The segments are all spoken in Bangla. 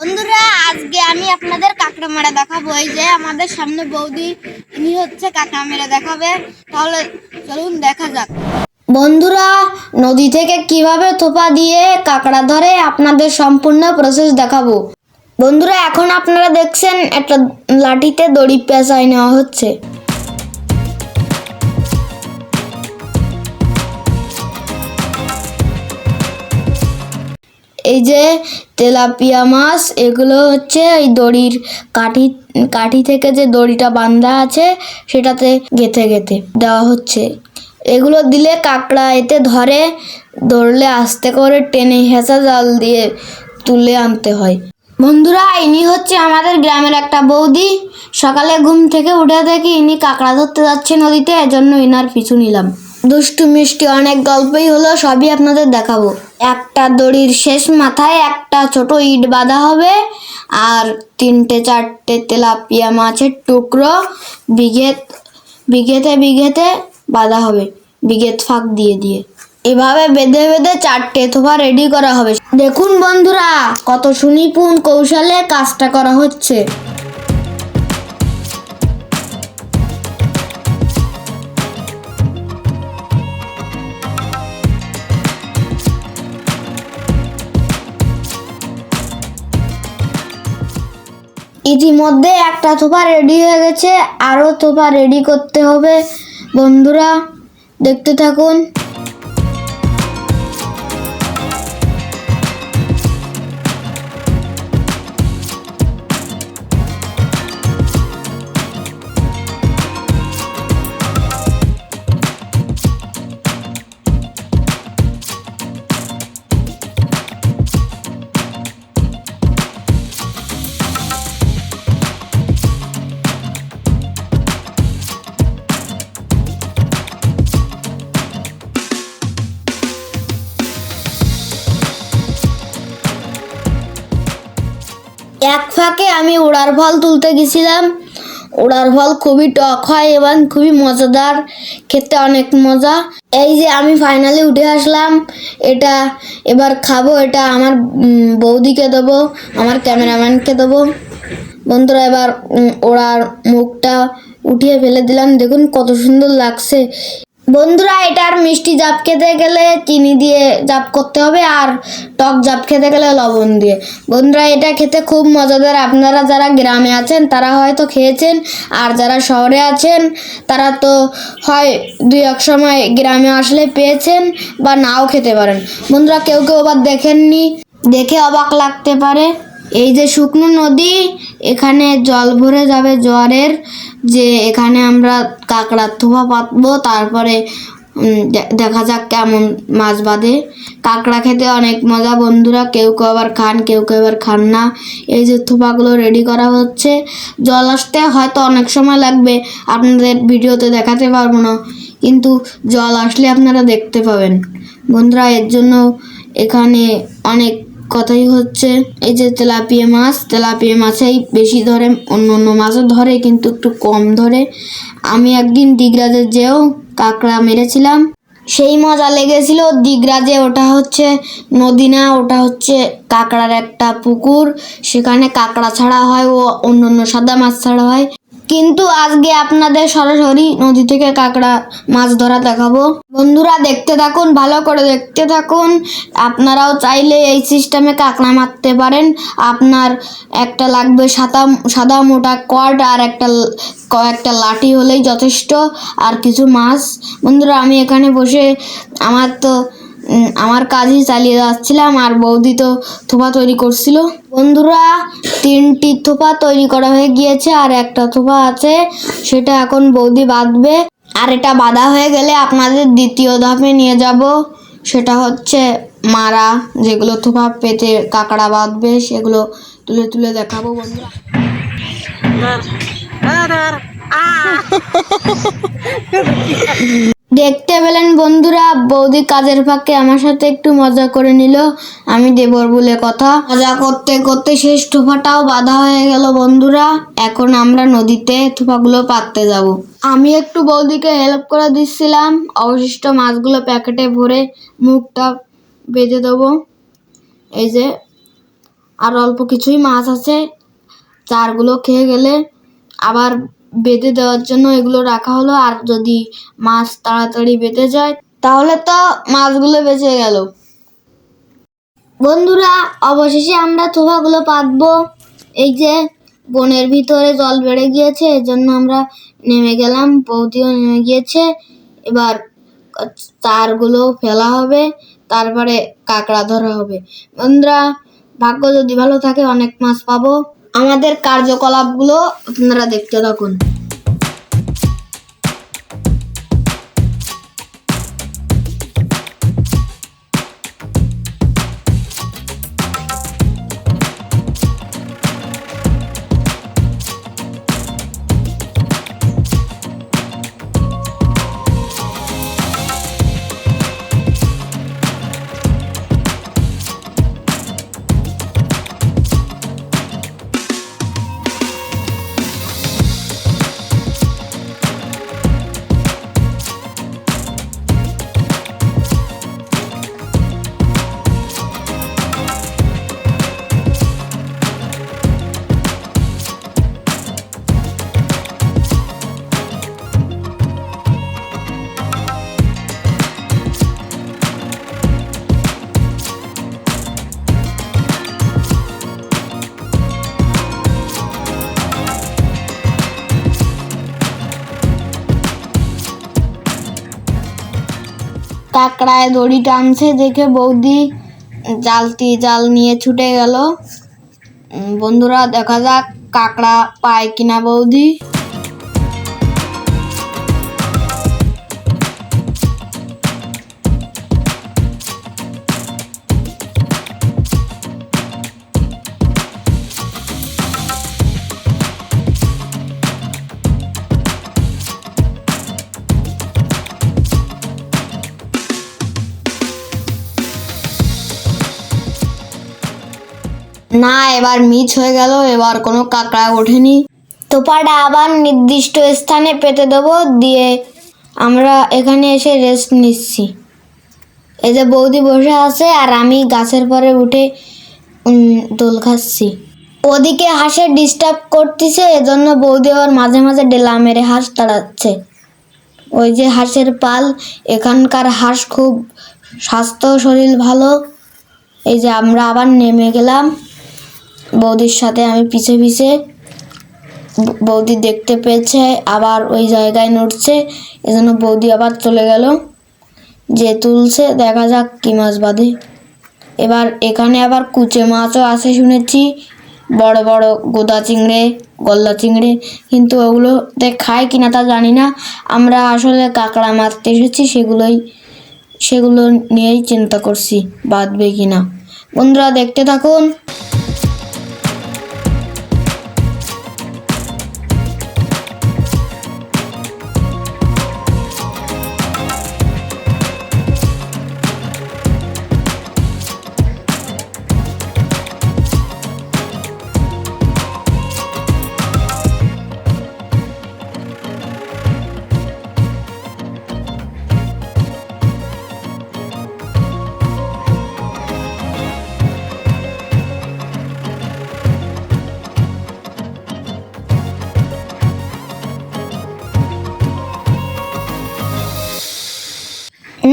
বন্ধুরা, আজকে আমি আপনাদের কাঁকড়া দেখাবো। এই যে আমাদের সামনে বৌদি, ইনি হচ্ছে কাঁকড়া দেখাবে। তাহলে চলুন দেখা যাক। বন্ধুরা, নদী থেকে কীভাবে থোপা দিয়ে কাঁকড়া ধরে আপনাদের সম্পূর্ণ প্রসেস দেখাবো। বন্ধুরা, এখন আপনারা দেখছেন একটা লাঠিতে দড়ি পেঁচাই নেওয়া হচ্ছে। এই যে তেলাপিয়া মাছ, এগুলো হচ্ছে এই দড়ির কাঠি কাঠি থেকে যে দড়িটা বান্ধা আছে, সেটাতে গেথে গেথে দেওয়া হচ্ছে। এগুলো দিলে কাঁকড়া এতে ধরে, ধরলে আস্তে করে টেনে হেঁচা জাল দিয়ে তুলে আনতে হয়। বন্ধুরা, ইনি হচ্ছে আমাদের গ্রামের একটা বৌদি। সকালে ঘুম থেকে উঠে দেখি ইনি কাঁকড়া ধরতে যাচ্ছে নদীতে, এজন্য ইনার পিছু নিলাম। দুষ্টু মিষ্টি অনেক গল্পই হলো, সবই আপনাদের দেখাবো। একটা দড়ির শেষ মাথায় একটা ছোট ইট বাঁধা হবে, আর তিনটে চারটে তেলাপিয়া মাছের টুকরো বিঘেত, বিঘেতে বিঘেতে বাঁধা হবে, বিঘেত ফাঁক দিয়ে দিয়ে। এভাবে বেঁধে বেঁধে চারটে থোপা রেডি করা হবে। দেখুন বন্ধুরা, কত সুনিপুণ কৌশলে কাজটা করা হচ্ছে। ইতিমধ্যে একটা থোপা রেডি হয়ে গেছে। আরও থোপা রেডি করতে হবে। বন্ধুরা দেখতে থাকুন। এক ফাঁকে আমি ওড়ার ফল তুলতে গেছিলাম। ওড়ার ফল খুবই টক হয় এবং খুবই মজাদার, খেতে অনেক মজা। এই যে আমি ফাইনালি উঠে আসলাম, এটা এবার খাব, এটা আমার বৌদিকে দেবো, আমার ক্যামেরাম্যানকে দেবো। বন্ধুরা, এবার ওড়ার মুখটা উঠিয়ে ফেলে দিলাম। দেখুন কত সুন্দর লাগছে। বন্ধুরা এটার মিষ্টি জাপ খেতে গেলে চিনি দিয়ে জাপ করতে হবে আর টক জাপ খেতে গেলে লবণ দিয়ে। বন্ধুরা, এটা খেতে খুব মজাদার। আপনারা যারা গ্রামে আছেন, তারা হয়তো খেয়েছেন, আর যারা শহরে আছেন, তারা তো হয় দুই এক সময় গ্রামে আসলে পেয়েছেন বা নাও খেতে পারেন। বন্ধুরা, কেউ কেউ আবার দেখেননি, দেখে অবাক লাগতে পারে। এই যে শুকনো নদী, এখানে জল ভরে যাবে জোয়ারের, যে এখানে আমরা কাঁকড়ার থোপা পাতবো, তারপরে দেখা যাক কেমন মাছ বাঁধে। কাঁকড়া খেতে অনেক মজা বন্ধুরা, কেউ কেউ আবার খান, কেউ কেউ আবার খান না। এই যে থোপাগুলো রেডি করা হচ্ছে। জল আসতে হয়তো অনেক সময় লাগবে, আপনাদের ভিডিওতে দেখাতে পারব না, কিন্তু জল আসলে আপনারা দেখতে পাবেন। বন্ধুরা, এর জন্য এখানে অনেক কথাই হচ্ছে, এই যে তেলাপিয়া মাছ, তেলাপিয়া মাছেই বেশি ধরে, অন্য অন্য মাছও ধরে, কিন্তু একটু কম ধরে। আমি একদিন দিগরাজে যেও কাঁকড়া মেরেছিলাম। সেই মজা লেগেছিল দিগরাজে, ওটা হচ্ছে নদী না ওটা হচ্ছে কাঁকড়ার একটা পুকুর। সেখানে কাঁকড়া ছাড়া হয় ও অন্য অন্য সাদা মাছ ছাড়া হয়। কিন্তু আজকে আপনাদের সরাসরি নদী থেকে কাঁকড়া মাছ ধরা দেখাবো। বন্ধুরা, দেখতে থাকুন, ভালো করে দেখতে থাকুন। আপনারাও চাইলে এই সিস্টেমে কাঁকড়া মারতে পারেন। আপনার একটা লাগবে সাদা সাদা মোটা কট আর একটা কয়েকটা লাঠি হলেই যথেষ্ট। আর কিছু মাছ। বন্ধুরা, আমি এখানে বসে আমার তো আমার কাজই চালিয়ে যাচ্ছিলাম আর বৌদি তো থোপা তৈরি করছিল। বন্ধুরা, তিনটি থোপা তৈরি করা হয়ে গিয়েছে আর একটা থোপা আছে, সেটা এখন বৌদি বাঁধবে। আর এটা বাঁধা হয়ে গেলে আপনাদের দ্বিতীয় ধাপে নিয়ে যাব, সেটা হচ্ছে মারা, যেগুলো থোপা পেতে কাঁকড়া বাঁধবে, সেগুলো তুলে তুলে দেখাবো বন্ধুরা। দেখতে পেলেন বন্ধুরা, বৌদি কাজের ফাঁকে আমার সাথে একটু মজা করে নিল। আমি দেবর বলে কথা। মজা করতে করতে শেষ থোপাটাও বাধা হয়ে গেল বন্ধুরা। এখন আমরা নদীতে থোপাগুলো পাততে যাব। আমি একটু বৌদিকে হেল্প করে দিচ্ছিলাম। অবশিষ্ট মাছগুলো প্যাকেটে ভরে মুখটা বেঁধে দেবো। এই যে, আর অল্প কিছুই মাছ আছে। চারগুলো খেয়ে গেলে আবার বেঁধে দেওয়ার জন্য এগুলো রাখা হলো। আর যদি মাছ তাড়াতাড়ি বেঁধে যায়, তাহলে তো মাছগুলো বেঁচে গেল। বন্ধুরা, অবশেষে আমরা থোপাগুলো পাতবো। এই যে বনের ভিতরে জল বেড়ে গিয়েছে, এজন্য আমরা নেমে গেলাম, বৌদিও নেমে গিয়েছে। এবার তারগুলো ফেলা হবে, তারপরে কাঁকড়া ধরা হবে। বন্ধুরা, ভাগ্য যদি ভালো থাকে, অনেক মাছ পাবো। আমাদের কার্যকলাপগুলো আপনারা দেখতে থাকুন। কাঁকড়ায় দড়ি টানছে দেখে বৌদি জালতি জাল নিয়ে ছুটে গেল। বন্ধুরা, দেখা যাক কাকড়া পায় কিনা বৌদি। না, এবার মিস হয়ে গেল, এবার কোনো কাঁকড়া ওঠেনি। তোপাটা আবার নির্দিষ্ট স্থানে পেতে দেবো, দিয়ে আমরা এখানে এসে রেস্ট নিচ্ছি। এই যে বৌদি বসে আছে, আর আমি গাছের পরে উঠে দোল খাচ্ছি। ওদিকে হাঁসে ডিস্টার্ব করতেছে, এজন্য বৌদি আবার মাঝে মাঝে ডেলা মেরে হাঁস তাড়াচ্ছে। ওই যে হাঁসের পাল, এখানকার হাঁস খুব স্বাস্থ্য, শরীর ভালো। এই যে আমরা আবার নেমে গেলাম। বৌদির সাথে আমি পিছে পিছে বৌদি দেখতে পেয়েছে, আবার ওই জায়গায় নড়ছে, এজন্য বৌদি আবার চলে গেল। যে তুলছে, দেখা যাক কি মাছ বাঁধে। এবার এখানে আবার কুচে মাছও আছে শুনেছি, বড় বড় গোদা চিংড়ে, গলদা চিংড়ে, কিন্তু ওগুলোতে খায় কিনা তা জানি না। আমরা আসলে কাঁকড়া মারতে এসেছি, সেগুলোই, সেগুলো নিয়েই চিন্তা করছি, বাঁধবে কিনা। বন্ধুরা দেখতে থাকুন।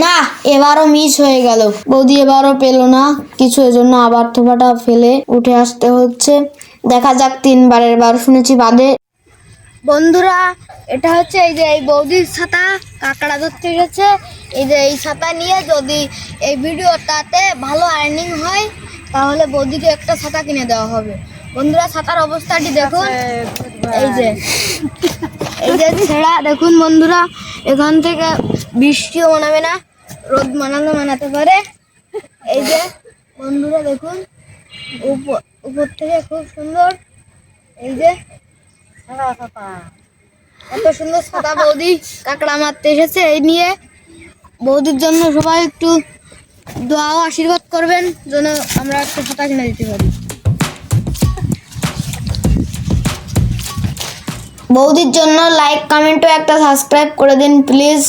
না এবারও মিস হয়ে গেল। বৌদি এবারও পেল না। কিছু এজন্য আবার থোপাটা ফেলে উঠে আসতে হচ্ছে। দেখা যাক তিনবারের বার শুনেছি বাদে। বন্ধুরা এটা হচ্ছে এই যে এই বৌদির ছাতা। কাঁকড়া ধরতে গেছে এই যে এই ছাতা নিয়ে যদি এই ভিডিওটাতে ভালো আর্নিং হয় তাহলে বৌদিকে একটা ছাতা কিনে দেওয়া হবে। বন্ধুরা ছাতার অবস্থাটি দেখুন। এই যে এই যে ছেঁড়া। দেখুন বন্ধুরা এখান থেকে বৃষ্টিও মানাবে না। রোদ মানালে মানাতে পারে। এই যে, বন্ধুরা দেখুন, উপর উপর থেকে খুব সুন্দর। এই যে, এত সুন্দর সাদা বৌদি কাঁকড়া মারতে এসেছে এই নিয়ে। বৌদির জন্য সবাই একটু দোয়া ও আশীর্বাদ করবেন, যেন আমরা একটু খাতা কিনে দিতে পারি। বৌদির জন্য লাইক কমেন্ট ও একটা সাবস্ক্রাইব করে দিন প্লিজ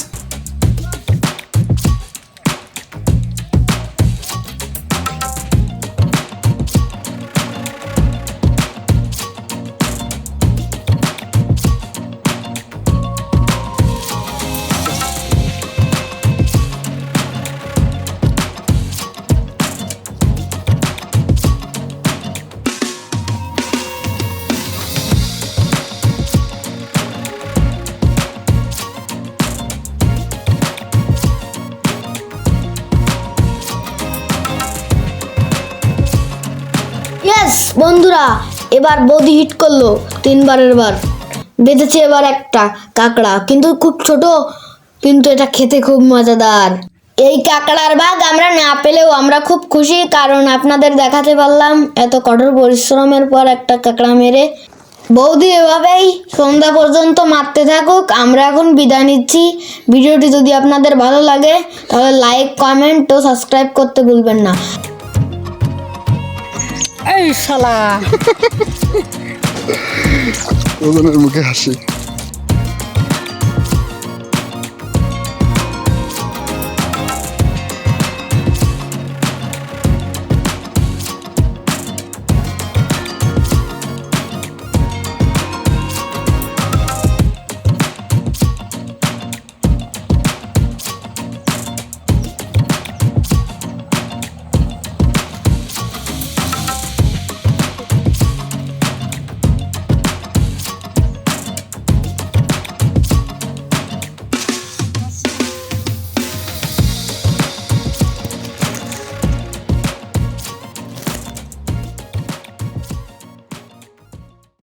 বন্ধুরা এবার বৌদি হিট করল তিনবারের বার। বেঁধেছে এবার একটা কাঁকড়া, কিন্তু খুব ছোট, কিন্তু এটা খেতে খুব মজাদার। এই কাঁকড়ার ভাগ আমরা না পেলেও আমরা খুব খুশি, কারণ আপনাদের দেখাতে পারলাম এত কঠোর পরিশ্রমের পর একটা কাঁকড়া মেরে। বৌদি এভাবেই সন্ধ্যা পর্যন্ত মারতে থাকুক, আমরা এখন বিদায় নিচ্ছি। ভিডিওটি যদি আপনাদের ভালো লাগে, তাহলে লাইক কমেন্ট ও সাবস্ক্রাইব করতে ভুলবেন না। এই শালা। ওজনের মুখে হাসি।